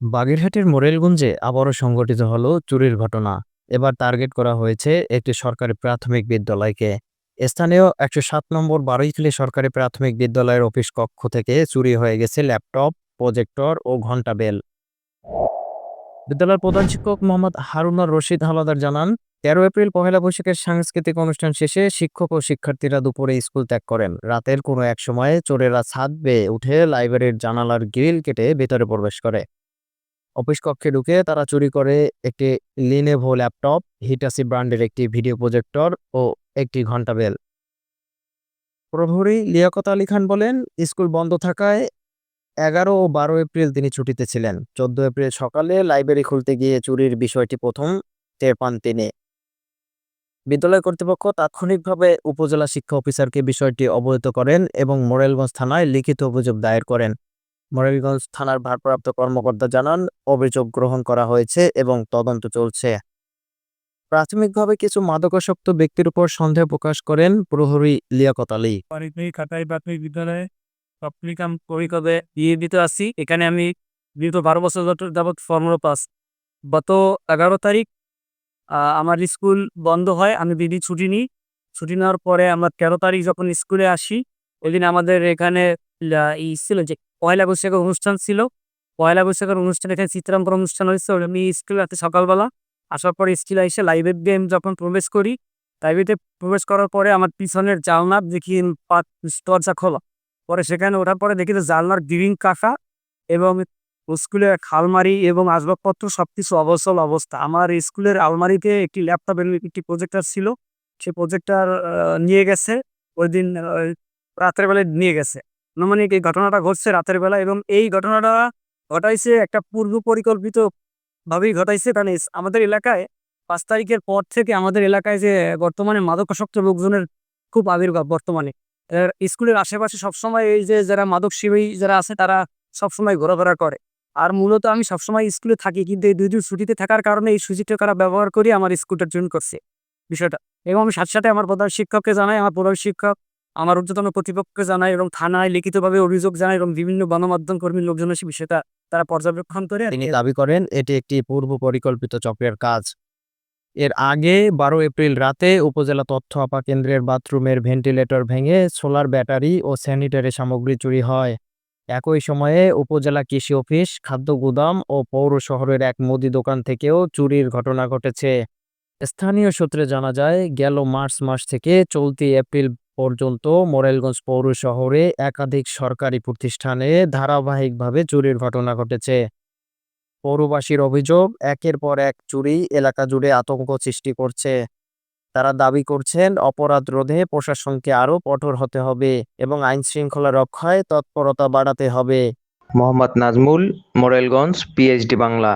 বাগেরহাটের মোরেলগঞ্জে আবারও সংঘটিত হল চুরির ঘটনা। এবার টার্গেট করা হয়েছে একটি সরকারি প্রাথমিক বিদ্যালয়কে। স্থানীয় একশো সাত নম্বর বারুইখালী সরকারি প্রাথমিক বিদ্যালয়ের অফিস কক্ষ থেকে চুরি হয়ে গেছে ল্যাপটপ, প্রজেক্টর ও ঘণ্টা বেল। বিদ্যালয়ের প্রধান শিক্ষক মোহাম্মদ হারুনার রশিদ হাওলাদার জানান, তেরো এপ্রিল পহেলা বৈশাখের সাংস্কৃতিক অনুষ্ঠান শেষে শিক্ষক ও শিক্ষার্থীরা দুপুরে স্কুল ত্যাগ করেন। রাতের কোনো এক সময়ে চোরেরা ছাদ বেয়ে উঠে লাইব্রেরির জানালার গ্রিল কেটে ভেতরে প্রবেশ করে। অফিস কক্ষে ঢুকে তারা চুরি করে একটি লিনেভো ল্যাপটপ হিটাসি ব্র্যান্ডের একটি ভিডিও প্রজেক্টর ও একটি ঘণ্টা বেল। প্রহরী লিয়াকত আলী খান বলেন, স্কুল বন্ধ থাকায় এগারো ও বারো এপ্রিল তিনি ছুটিতে ছিলেন। চোদ্দ এপ্রিল সকালে লাইব্রেরি খুলতে গিয়ে চুরির বিষয়টি প্রথম টের পান তিনি। বিদ্যালয় কর্তৃপক্ষ তাৎক্ষণিকভাবে উপজেলা শিক্ষা অফিসারকে বিষয়টি অবহিত করেন এবং মোরেলগঞ্জ থানায় লিখিত অভিযোগ দায়ের করেন। মোরেলগঞ্জ থানার ভারপ্রাপ্ত কর্মকর্তা জানান, অভিযোগ গ্রহণ করা হয়েছে এবং তদন্ত চলছে। প্রাথমিকভাবে কিছু মাদকাসক্ত ব্যক্তির উপর সন্দেহ প্রকাশ করেন প্রহরী লিয়াকত আলী। খাতাই প্রাথমিক বিদ্যালয়ে দিয়ে দিতে আসি। এখানে আমি বিগত বারো বছর যাবৎ ফর্মুলা পাস গত এগারো তারিখ আমার স্কুল বন্ধ হয়। আমি দিদি ছুটি নিই। ছুটি নেওয়ার পরে আমরা তেরো তারিখ যখন স্কুলে আসি, ওই দিন আমাদের এখানে ছিল যে পয়লা বৈশাখের অনুষ্ঠান ছিল। পয়লা বৈশাখের অনুষ্ঠান এখানে চিত্রাঙ্কন অনুষ্ঠান হয়েছে। আমি স্কুলে রাতে সকালবেলা আসার পরে স্কুলে এসে দিয়ে আমি যখন প্রবেশ করি লাইব্রেরিতে প্রবেশ করার পরে আমার পিছনের জানলা দেখি দরজা খোলা। পরে সেখানে ওঠার পরে দেখি যে জানলার গ্রিন কাকা এবং স্কুলের আলমারি এবং আসবাবপত্র সবকিছু অবসল অবস্থা। আমার স্কুলের আলমারিতে একটি ল্যাপটপ একটি প্রজেক্টার ছিল। সে প্রজেক্টর নিয়ে গেছে। ওই দিন আহ, রাতের বেলায় নিয়ে গেছে। আনুমানিক এই ঘটনাটা ঘটছে রাতের বেলা এবং এই ঘটনাটা ঘটাইছে একটা পূর্ব পরিকল্পিত ভাবেই ঘটাইছে। কারণ আমাদের এলাকায় পাঁচ তারিখের পর থেকে আমাদের এলাকায় যে বর্তমানে মাদকাসক্ত লোকজনের খুব আবির্ভাব বর্তমানে। স্কুলের আশেপাশে সবসময় এই যে যারা মাদক সেবী যারা আছে তারা সবসময় ঘোরাফেরা করে। আর মূলত আমি সবসময় স্কুলে থাকি কিন্তু এই দুই দিন ছুটিতে থাকার কারণে এই সুযোগটা তারা ব্যবহার করে আমার স্কুলটা জয়েন করছে বিষয়টা। এবং আমি সাথে সাথে আমার প্রধান শিক্ষককে জানাই, আমার প্রধান শিক্ষক আমার ঊর্ধ্বতন কর্তৃপক্ষকে জানাই এবং থানায় লিখিতভাবে অভিযোগ জানাই এবং বিভিন্ন গণমাধ্যম কর্মীর লোকজন এসে বিষয়টা তারা পর্যবেক্ষণ করে তিনি দাবি করেন, এটি একটি পূর্ব পরিকল্পিত চক্রের কাজ। এর আগে বারো এপ্রিল রাতে উপজেলা তথ্য আপা কেন্দ্রের বাথরুমের ভেন্টিলেটর ভেঙে সোলার ব্যাটারি ও স্যানিটারি সামগ্রী চুরি হয়। একই সময়ে উপজেলা কৃষি অফিস, খাদ্য গুদাম ও পৌর শহরের এক মুদি দোকান থেকেও চুরির ঘটনা ঘটেছে। স্থানীয় সূত্রে জানা যায়, গেল মার্চ মাস থেকে চলতি এপ্রিল পর্যন্ত মোরেলগঞ্জ পৌর শহরে একাধিক সরকারি প্রতিষ্ঠানে ধারাবাহিকভাবে চুরির ঘটনা ঘটেছে। পৌরবাসীর অভিযোগ, একের পর এক চুরি এলাকা জুড়ে আতঙ্ক সৃষ্টি করছে। তারা দাবি করছেন, অপরাধ রোধে প্রশাসনকে আরও কঠোর হতে হবে এবং আইন শৃঙ্খলা রক্ষায় তৎপরতা বাড়াতে হবে। মোহাম্মদ নাজমুল, মোরেলগঞ্জ, পিএইচডি বাংলা।